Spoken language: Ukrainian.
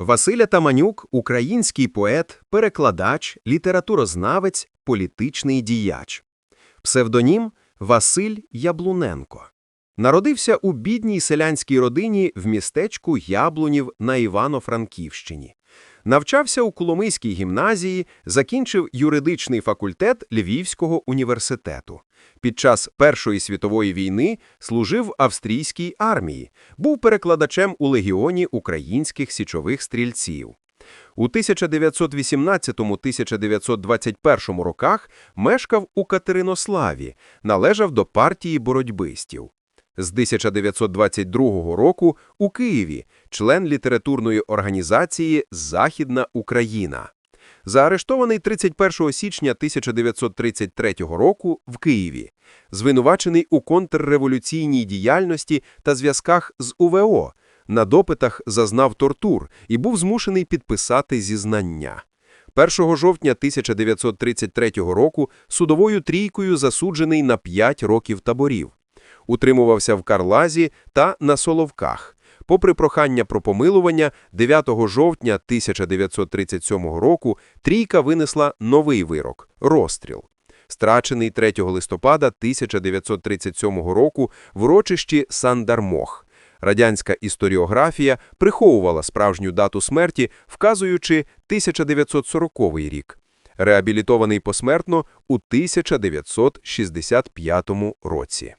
Василя Таманюк – український поет, перекладач, літературознавець, політичний діяч. Псевдонім – Василь Яблуненко. Народився у бідній селянській родині в містечку Яблунів на Івано-Франківщині. Навчався у Коломийській гімназії, закінчив юридичний факультет Львівського університету. Під час Першої світової війни служив в австрійській армії, був перекладачем у легіоні українських січових стрільців. У 1918-1921 роках мешкав у Катеринославі, належав до партії боротьбистів. З 1922 року у Києві, член літературної організації «Західна Україна». Заарештований 31 січня 1933 року в Києві, звинувачений у контрреволюційній діяльності та зв'язках з УВО, на допитах зазнав тортур і був змушений підписати зізнання. 1 жовтня 1933 року судовою трійкою засуджений на 5 років таборів. Утримувався в Карлазі та на Соловках. Попри прохання про помилування, 9 жовтня 1937 року трійка винесла новий вирок – розстріл. Страчений 3 листопада 1937 року в урочищі Сандармох. Радянська історіографія приховувала справжню дату смерті, вказуючи 1940 рік. Реабілітований посмертно у 1965 році.